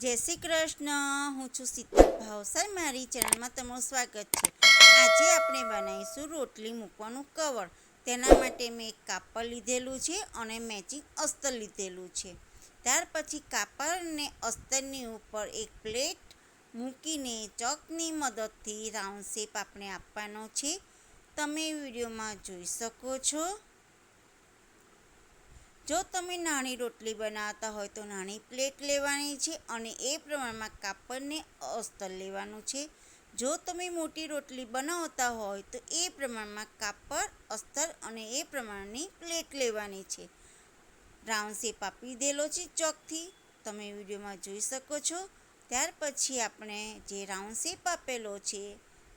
જય શ્રી કૃષ્ણ. હું છું શીતલ ભાવસાર મારી ચેનલમાં તમારું સ્વાગત છે. આજે આપણે બનાવીશું રોટલી મૂકવાનું કવર. તેના માટે મેં એક કાપડ લીધેલું છે અને મેચિંગ અસ્તર લીધેલું છે. ત્યાર પછી કાપડને અસ્તરની ઉપર એક પ્લેટ મૂકીને ચોકની મદદથી રાઉન્ડ શેપ આપણે આપવાનો છે. તમે વિડીયોમાં જોઈ શકો છો. જો તમે નાની રોટલી બનાવતા હોય તો નાની પ્લેટ લેવાની છે અને એ પ્રમાણમાં કાપડને અસ્તર લેવાનું છે. જો તમે મોટી રોટલી બનાવતા હોય તો એ પ્રમાણમાં કાપડ, અસ્તર અને એ પ્રમાણની પ્લેટ લેવાની છે. રાઉન્ડ શેપ આપી દેલો છે ચોકથી. તમે વિડીયોમાં જોઈ શકો છો. ત્યાર પછી આપણે જે રાઉન્ડ શેપ આપેલો છે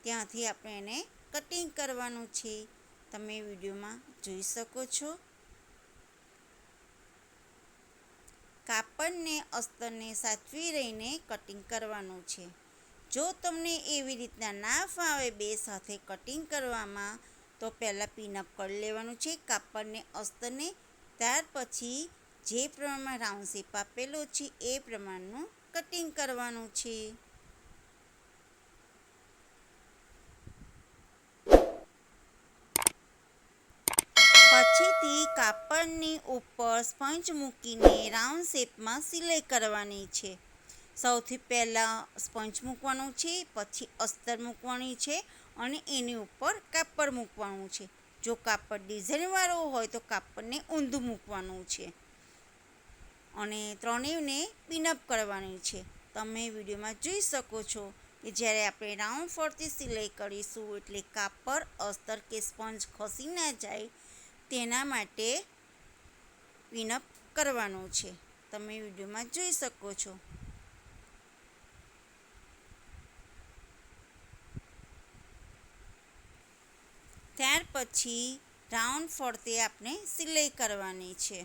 ત્યાંથી આપણે એને કટિંગ કરવાનું છે. તમે વિડીયોમાં જોઈ શકો છો. કાપડને, અસ્તરને સાચવી રહીને કટિંગ કરવાનું છે. જો તમને એવી રીતના ના ફાવે બે સાથે કટિંગ કરવામાં, તો પહેલાં પિનઅપ કરી લેવાનું છે કાપડને, અસ્તરને. ત્યાર પછી જે પ્રમાણમાં રાઉન્ડ શેપ આપેલો છે, એ પ્રમાણનું કટિંગ કરવાનું છે. પછીથી કાપડની ઉપર સ્પંજ મૂકીને રાઉન્ડ શેપમાં સિલાઈ કરવાની છે. સૌથી પહેલાં સ્પંજ મૂકવાનું છે, પછી અસ્તર મૂકવાની છે અને એની ઉપર કાપડ મૂકવાનું છે. જો કાપડ ડિઝાઇનવાળું હોય તો કાપડને ઊંધું મૂકવાનું છે અને ત્રણેયને પિનઅપ કરવાની છે. તમે વિડીયોમાં જોઈ શકો છો કે જ્યારે આપણે રાઉન્ડ ફરતી સિલાઈ કરીશું એટલે કાપડ, અસ્તર કે સ્પંજ ખસી ના જાય તેના માટે પિનઅપ કરવાનું છે. તમે વિડીયોમાં જોઈ શકો છો. ત્યાર પછી રાઉન્ડ ફરતે આપણે સિલાઈ કરવાની છે.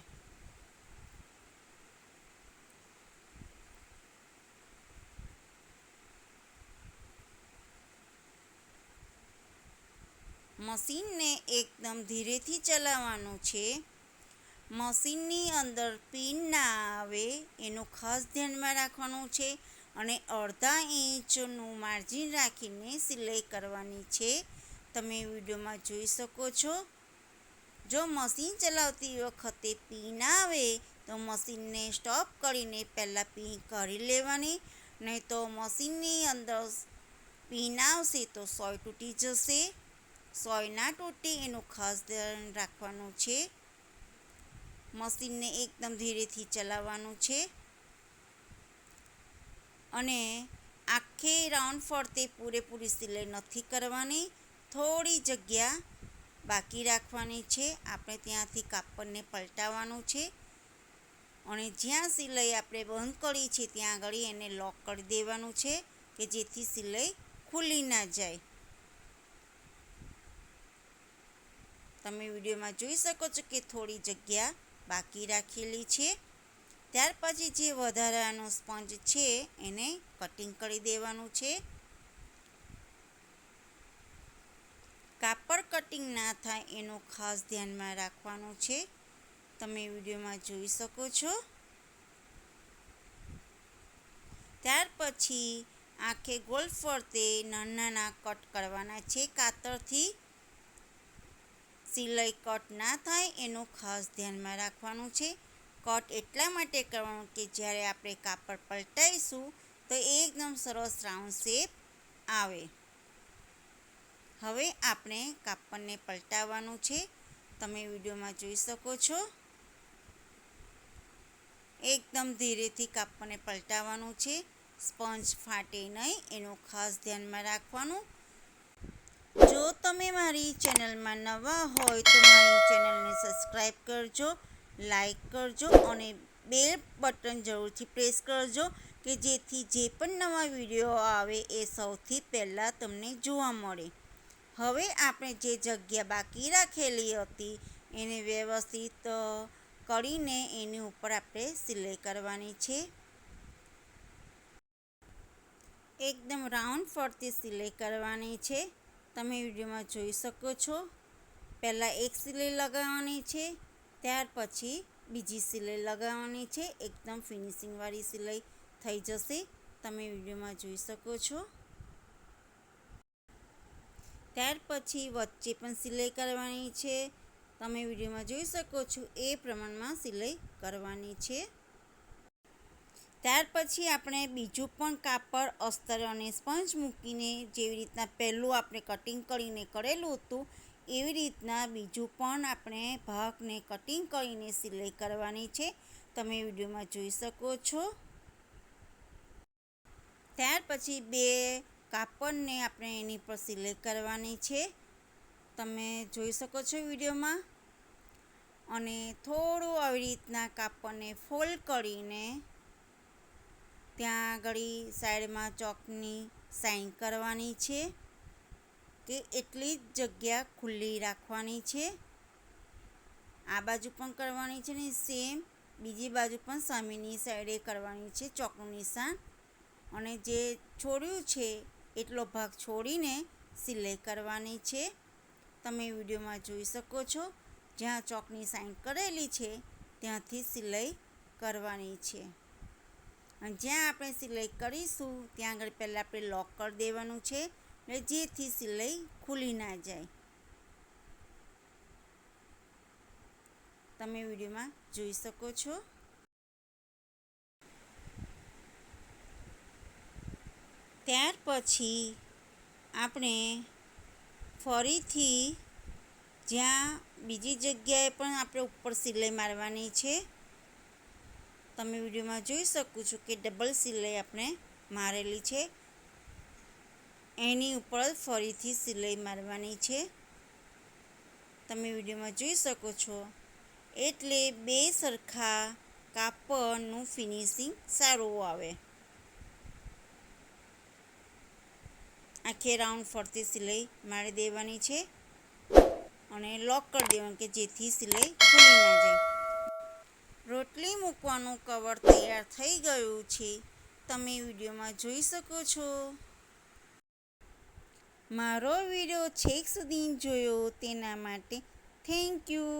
મશીનને એકદમ ધીરેથી ચલાવવાનું છે. મશીનની અંદર પિન ના આવે એનું ખાસ ધ્યાનમાં રાખવાનું છે અને અડધા ઇંચનું માર્જિન રાખીને સિલાઈ કરવાની છે. તમે વિડીયોમાં જોઈ શકો છો. જો મશીન ચલાવતી વખતે પિન આવે તો મશીનને સ્ટોપ કરીને પહેલાં પિન કરી લેવાની, નહીં તો મશીનની અંદર પિન આવશે તો સોય તૂટી જશે. સોય ના તૂટે એનું ખાસ ધ્યાન રાખવાનું છે. મશીનને એકદમ ધીરેથી ચલાવવાનું છે. અને આખે રાઉન્ડ ફરતે પૂરેપૂરી સિલાઈ નથી કરવાની. થોડી જગ્યા બાકી રાખવાની છે. આપણે ત્યાંથી કાપડને પલટાવવાનું છે. અને જ્યાં સિલાઈ આપણે બંધ કરી છે, ત્યાં આગળ એને લોક કરી દેવાનું છે કે જેથી સિલાઈ ખુલ્લી ના જાય. તમે વિડીયોમાં જોઈ શકો છો કે થોડી જગ્યા બાકી રાખેલી છે. ત્યાર પછી જે વધારાનો સ્પંજ છે, એને કટિંગ કરી દેવાનું છે. કાપડ કટિંગ ના થાય એનું ખાસ ધ્યાનમાં રાખવાનું છે. તમે વિડીયોમાં જોઈ શકો છો. ત્યાર પછી આંખે ગોલ ફરતે નાના કટ કરવાના છે કાતરથી. સિલાઈ કટ ના થાય એનું ખાસ ધ્યાનમાં રાખવાનું છે. કટ એટલા માટે કરવાનું કે જ્યારે આપણે કાપડ પલટાઈશું તો એકદમ સરસ રાઉન્ડ શેપ આવે. હવે આપણે કાપડને પલટાવવાનું છે. તમે વિડીયોમાં જોઈ શકો છો. એકદમ ધીરેથી કાપડને પલટાવવાનું છે. સ્પંજ ફાટે નહીં, એનું ખાસ ધ્યાનમાં રાખવાનું. જો તમે મારી ચેનલમાં નવા હોય તો મારી ચેનલને સબસ્ક્રાઈબ કરજો લાઈક કરજો અને બેલ બટન જરૂરથી પ્રેસ કરજો કે જેથી જે પણ નવા વીડિયો આવે એ સૌથી પહેલાં તમને જોવા મળે. હવે આપણે જે જગ્યા બાકી રાખેલી હતી એને વ્યવસ્થિત કરીને એની ઉપર આપણે સિલાઈ કરવાની છે. એકદમ રાઉન્ડ ફરતી સિલાઈ કરવાની છે. તમે વિડીયોમાં જોઈ શકો છો. પહેલાં એક સિલાઈ લગાવવાની છે, ત્યાર પછી બીજી સિલાઈ લગાવવાની છે. એકદમ ફિનિશિંગવાળી સિલાઈ થઈ જશે. તમે વિડીયોમાં જોઈ શકો છો. ત્યાર પછી વચ્ચે પણ સિલાઈ કરવાની છે. તમે વિડીયોમાં જોઈ શકો છો. એ પ્રમાણમાં સિલાઈ કરવાની છે. ત્યાર પછી આપણે બીજું પણ કાપડ, અસ્તર અને સ્પંજ મૂકીને જેવી રીતના પહેલું આપણે કટિંગ કરીને કરેલું હતું, એવી રીતના બીજું પણ આપણે ભાગને કટિંગ કરીને સિલાઈ કરવાની છે. તમે વિડીયોમાં જોઈ શકો છો. ત્યાર પછી બે કાપડને આપણે એની પર સિલાઈ કરવાની છે. તમે જોઈ શકો છો વિડીયોમાં. અને થોડું આવી રીતના કાપડને ફોલ્ડ કરીને ત્યાં આગળ સાઈડમાં ચોકની સાઈન કરવાની છે કે એટલી જ જગ્યા ખુલ્લી રાખવાની છે. આ બાજુ પણ કરવાની છે ને સેમ બીજી બાજુ પણ સામેની સાઈડે કરવાની છે ચોકનું નિશાન. અને જે છોડ્યું છે એટલો ભાગ છોડીને સિલાઈ કરવાની છે. તમે વિડીયોમાં જોઈ શકો છો જ્યાં ચોકની સાઈન કરેલી છે ત્યાંથી સિલાઈ કરવાની છે. જ્યાં આપણે સિલાઈ કરીશું, ત્યાં આગળ પહેલાં આપણે લોક કરી દેવાનું છે એટલે જેથી સિલાઈ ખુલી ના જાય. તમે વિડીયોમાં જોઈ શકો છો. ત્યાર પછી આપણે ફરીથી જ્યાં બીજી જગ્યાએ પણ આપણે ઉપર સિલાઈ મારવાની છે તમે વિડીયોમાં જોઈ શકો છો કે ડબલ સિલાઈ આપણે મારેલી છે. એની ઉપર ફરીથી સિલાઈ મારવાની છે. તમે વિડીયોમાં જોઈ શકો છો. એટલે બે સરખા કાપડનું ફિનિશિંગ સારું આવે. આખે રાઉન્ડ ફરતી સિલાઈ મારી દેવાની છે. અને લોક કરી દેવાનું કે જેથી સિલાઈ ખુલી ના જાય. મૂકવાનું કવર તૈયાર થઈ ગયું છે. તમે વિડીયોમાં જોઈ શકો છો. મારો વીડિયો છેક સુધી જોયો તેના માટે થેન્ક યુ